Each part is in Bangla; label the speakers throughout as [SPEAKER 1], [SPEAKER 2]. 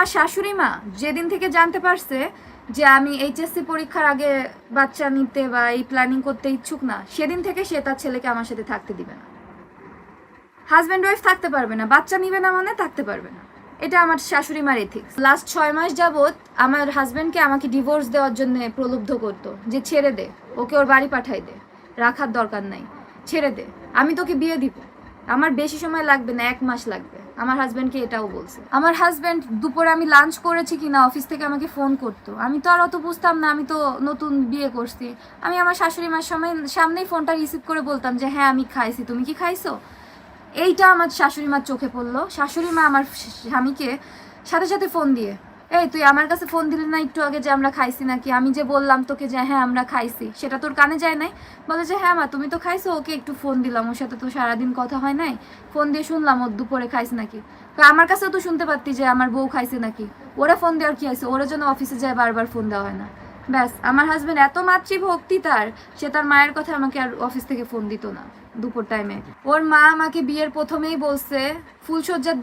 [SPEAKER 1] আমার শাশুড়ি মা যেদিন থেকে জানতে পারছে যে আমি এইচএসসি পরীক্ষার আগে বাচ্চা নিতে বা এই প্ল্যানিং করতে ইচ্ছুক না, সেদিন থেকে সে তার ছেলেকে আমার সাথে থাকতে দিবে না। হাজব্যান্ড ওয়াইফ থাকতে পারবে না, বাচ্চা নিবে না মানে থাকতে পারবে না। এটা আমার শাশুড়ি মার এথিক্স লাস্ট ছয় মাস যাবৎ আমার হাজব্যান্ডকে আমাকে ডিভোর্স দেওয়ার জন্য প্রলুব্ধ করতো যে ছেড়ে দে, ওকে ওর বাড়ি পাঠাই দে, রাখার দরকার নাই, ছেড়ে দে, আমি তোকে বিয়ে দিব। আমার বেশি সময় লাগবে না, এক মাস লাগবে। আমার হাজব্যান্ডকে এটাও বলছে। আমার হাজব্যান্ড দুপুরে আমি লাঞ্চ করেছি কি না অফিস থেকে আমাকে ফোন করতো। আমি তো আর অত বুঝতাম না, আমি তো নতুন বিয়ে করছি। আমি আমার শাশুড়ি মার সময় সামনেই ফোনটা রিসিভ করে বলতাম যে হ্যাঁ আমি খাইছি, তুমি কি খাইছো? এইটা আমার শাশুড়ি মার চোখে পড়ল। শাশুড়ি মা আমার স্বামীকে সাথে সাথে ফোন দিয়ে এই, তুই আমার কাছে ফোন দিলি না একটু আগে যে আমরা খাইছি নাকি? আমি যে বললাম তোকে যে হ্যাঁ আমরা খাইছি। সেটা তোর কানে যায় নাই? বলে যে হ্যাঁ মা, তুমি তো খাইছো, ওকে একটু ফোন দিলাম। ওর সাথে তো সারাদিন কথা হয় নাই। ফোন দিয়ে শুনলাম, ওর দুপুরে খাইছে নাকি? তো আমার কাছেও তো শুনতে পারতি যে, আমার বউ খাইছে নাকি? ওরা ফোন দেওয়ার কি আছে ওরা যেন অফিসে যায় বারবার ফোন দেওয়া হয় না। ব্যাস, আমার হাজব্যান্ড এত মাতৃভক্তি তার, সে তার মায়ের কথা আমাকে আর অফিস থেকে ফোন দিত না, দুপুর টাইমে ওর মা আমাকে বিয়ের প্রথমেই বলছে ফুলসজ্জার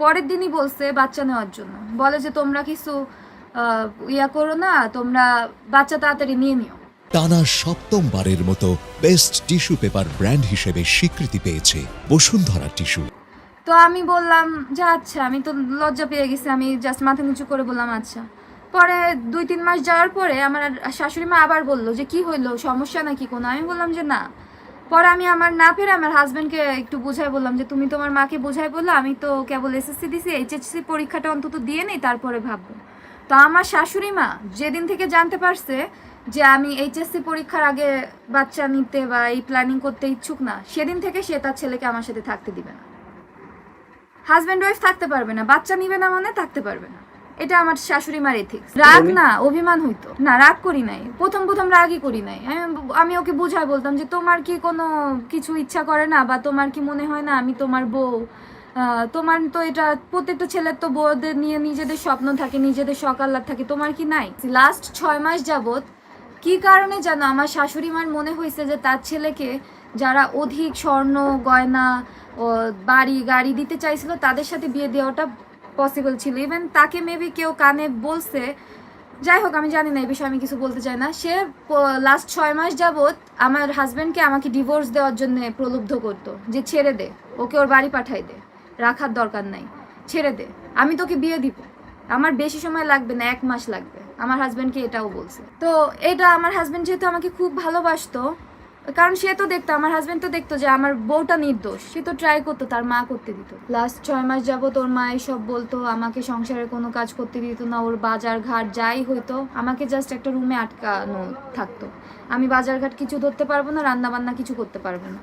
[SPEAKER 1] পরের দিনই বলছে বাচ্চা নেওয়ার জন্য। বলে যে তোমরা কিছু ইয়া করো না তোমরা বাচ্চা তাড়াতাড়ি নিয়ে নিও।
[SPEAKER 2] টানা সপ্তমবারের মতো বেস্ট টিস্যু পেপার ব্র্যান্ড হিসেবে স্বীকৃতি পেয়েছে বসুন্ধরা টিস্যু।
[SPEAKER 1] তো আমি বললাম যে আচ্ছা আমি তো লজ্জা পেয়ে গেছি আমি জাস্ট মাথা নিচু করে বললাম আচ্ছা। পরে দুই তিন মাস যাওয়ার পরে আমার শাশুড়ি মা আবার বলল যে কি হইল সমস্যা নাকি কোনো? আমি বললাম যে না। পরে আমি আমার না পেরে আমার হাজব্যান্ডকে একটু বোঝাই বললাম যে, তুমি তোমার মাকে বোঝাই বলল, আমি তো কেবল এসএসসি দিছি এইচএসসি পরীক্ষাটা অন্তত দিয়ে নেই, তারপরে ভাববো। তো আমার শাশুড়ি মা যেদিন থেকে জানতে পারছে যে, আমি এইচএসসি পরীক্ষার আগে বাচ্চা নিতে বা এই প্ল্যানিং করতে ইচ্ছুক না, সেদিন থেকে সে তার ছেলেকে আমার সাথে থাকতে দিবে না। হাজব্যান্ড ওয়াইফ থাকতে পারবে না, বাচ্চা নিবে না মানে থাকতে পারবে না। এটা আমার শাশুড়ি মার এথিক্স রাগ না অভিমান হইতো। না রাগ করি নাই। প্রথম প্রথম রাগই করি নাই। আমি ওকে বুঝাই বলতাম যে তোমার কি কোনো কিছু ইচ্ছা করে না? বা তোমার কি মনে হয় না আমি তোমার বউ? তোমার তো এটা প্রত্যেকটা ছেলের তো বউদের নিয়ে নিজেদের স্বপ্ন থাকে নিজেদের সকাল্লার থাকে। তোমার কি নাই? লাস্ট ছয় মাস যাবত কি কারণে জানো আমার শাশুড়ি মার মনে হয়েছে যে তার ছেলেকে যারা অধিক স্বর্ণ গয়না বাড়ি গাড়ি দিতে চাইছিল তাদের সাথে বিয়ে দেওয়াটা পসিবল ছিল ইভেন তাকে মেবি কেউ কানে বলছে। যাই হোক, আমি জানি না, এই বিষয়ে আমি কিছু বলতে চাই না। সে লাস্ট ছয় মাস যাবৎ আমার হাজব্যান্ডকে আমাকে ডিভোর্স দেওয়ার জন্য প্রলুব্ধ করতো, যে ছেড়ে দে, ওকে ওর বাড়ি পাঠাই দে, রাখার দরকার নাই, ছেড়ে দে, আমি তোকে বিয়ে দিব। আমার বেশি সময় লাগবে না, এক মাস লাগবে। আমার হাজব্যান্ডকে এটাও বলছে। তো এটা, আমার হাজব্যান্ড যেহেতু আমাকে খুব ভালোবাসতো কারণ সে তো দেখতো, আমার হাজব্যান্ড তো দেখতো যে আমার বউটা নির্দোষ। সে তো ট্রাই করতো, তার মা করতে দিত। লাস্ট ছয় মাস যাবত ওর মা এসব বলতো, আমাকে সংসারের কোনো কাজ করতে দিত না, ওর বাজার ঘাট যাই হইতো, আমাকে জাস্ট একটা রুমে আটকানো থাকতো। আমি বাজার ঘাট কিছু ধরতে পারব না রান্না বান্না কিছু করতে পারব না।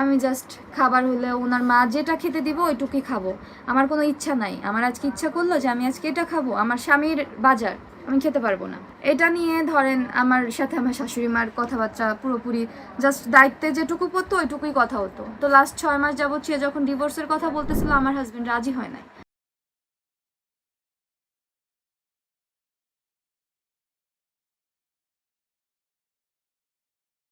[SPEAKER 1] আমি জাস্ট খাবার হলে ওনার মা যেটা খেতে দিব, ওইটুকুই খাব। আমার কোনো ইচ্ছা নাই। আমার আজকে ইচ্ছা করল যে আমি আজকে এটা খাব। আমার স্বামীর বাজার। আমি খেতে পারব না। এটা নিয়ে ধরেন আমার সাথে আমার শাশুড়ি মার কথাবার্তা পুরোপুরি জাস্ট দায়িত্বে যেটুকু পড়তো ওইটুকুই কথা হতো। তো লাস্ট ছয় মাস যাবত সে যখন ডিভোর্সের কথা বলতেছিল, আমার হাজব্যান্ড রাজি হয় নাই।